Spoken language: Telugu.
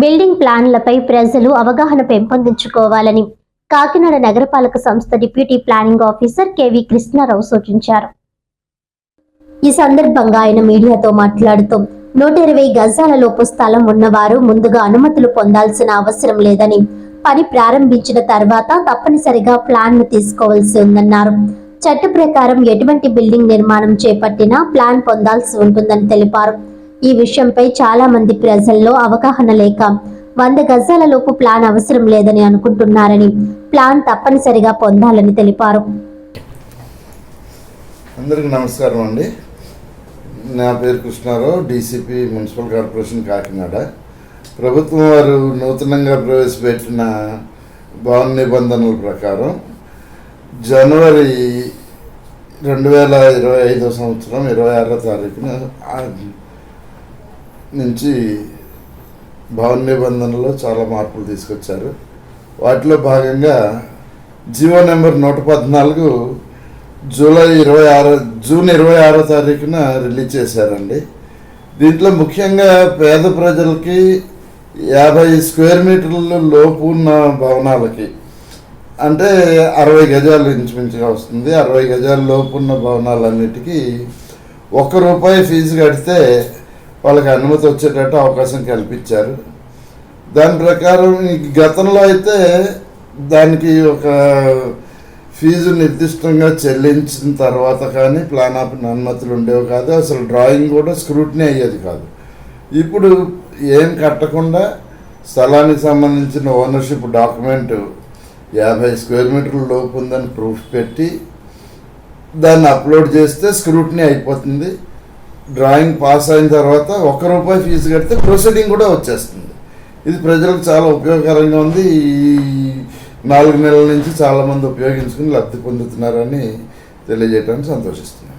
బిల్డింగ్ ప్లాన్లపై ప్రజలు అవగాహన పెంపొందించుకోవాలని కాకినాడ నగరపాలక సంస్థ deputy planning officer K V Krishnarao సూచించారు. ఈ సందర్భంగా ఆయన మీడియాతో మాట్లాడుతూ నూట ఇరవై గజాల లోపు స్థలం ఉన్నవారు ముందుగా అనుమతులు పొందాల్సిన అవసరం లేదని పని ప్రారంభించిన తర్వాత తప్పనిసరిగా ప్లాన్ను తీసుకోవాల్సి ఉందన్నారు. చట్ట ప్రకారం ఎటువంటి బిల్డింగ్ నిర్మాణం చేపట్టినా ప్లాన్ పొందాల్సి ఉంటుందని తెలిపారు. ఈ విషయంపై చాలా మంది ప్రజల్లో అవగాహన లేక వంద గజాల లోపు ప్లాన్ అవసరం లేదని అనుకుంటున్నారని ప్లాన్ తప్పనిసరిగా పొందాలని తెలిపారు. అందరికీ నమస్కారం అండి. నా పేరు Krishnarao DCP municipal corporation Kakinada. ప్రభుత్వం వారు నూతనంగా ప్రవేశపెట్టిన భవన నిబంధనల ప్రకారం జనవరి రెండు వేల ఇరవై ఐదో సంవత్సరం ఇరవై ఆరో తారీఖున నుంచి భవన నిబంధనలో చాలా మార్పులు తీసుకొచ్చారు. వాటిలో భాగంగా జీవో నెంబర్ నూట పద్నాలుగు జూలై ఇరవై ఆరో జూన్ ఇరవై ఆరో తారీఖున రిలీజ్ చేశారండి. దీంట్లో ముఖ్యంగా పేద ప్రజలకి యాభై స్క్వేర్ మీటర్ల లోపు ఉన్న భవనాలకి అంటే అరవై గజాలు ఇంచుమించుగా వస్తుంది. అరవై గజాల లోపు ఉన్న భవనాలన్నిటికీ ఒక్క రూపాయి ఫీజు కడితే వాళ్ళకి అనుమతి వచ్చేటట్టు అవకాశం కల్పించారు. దాని ప్రకారం గతంలో అయితే దానికి ఒక ఫీజు నిర్దిష్టంగా చెల్లించిన తర్వాత కానీ ప్లాన్ ఆఫ్ అనుమతులు ఉండేవి కాదు. అసలు డ్రాయింగ్ కూడా స్క్రూటినీ అయ్యేది కాదు. ఇప్పుడు ఏం కట్టకుండా స్థలానికి సంబంధించిన ఓనర్షిప్ డాక్యుమెంట్ యాభై స్క్వేర్ మీటర్ల లోపు ఉందని ప్రూఫ్ పెట్టి దాన్ని అప్లోడ్ చేస్తే స్క్రూటినీ అయిపోతుంది. డ్రాయింగ్ పాస్ అయిన తర్వాత ఒక్క రూపాయి ఫీజు కడితే ప్రొసీడింగ్ కూడా వచ్చేస్తుంది. ఇది ప్రజలకు చాలా ఉపయోగకరంగా ఉంది. ఈ నాలుగు నెలల నుంచి చాలామంది ఉపయోగించుకుని లబ్ధి పొందుతున్నారని తెలియజేయడానికి సంతోషిస్తున్నాను.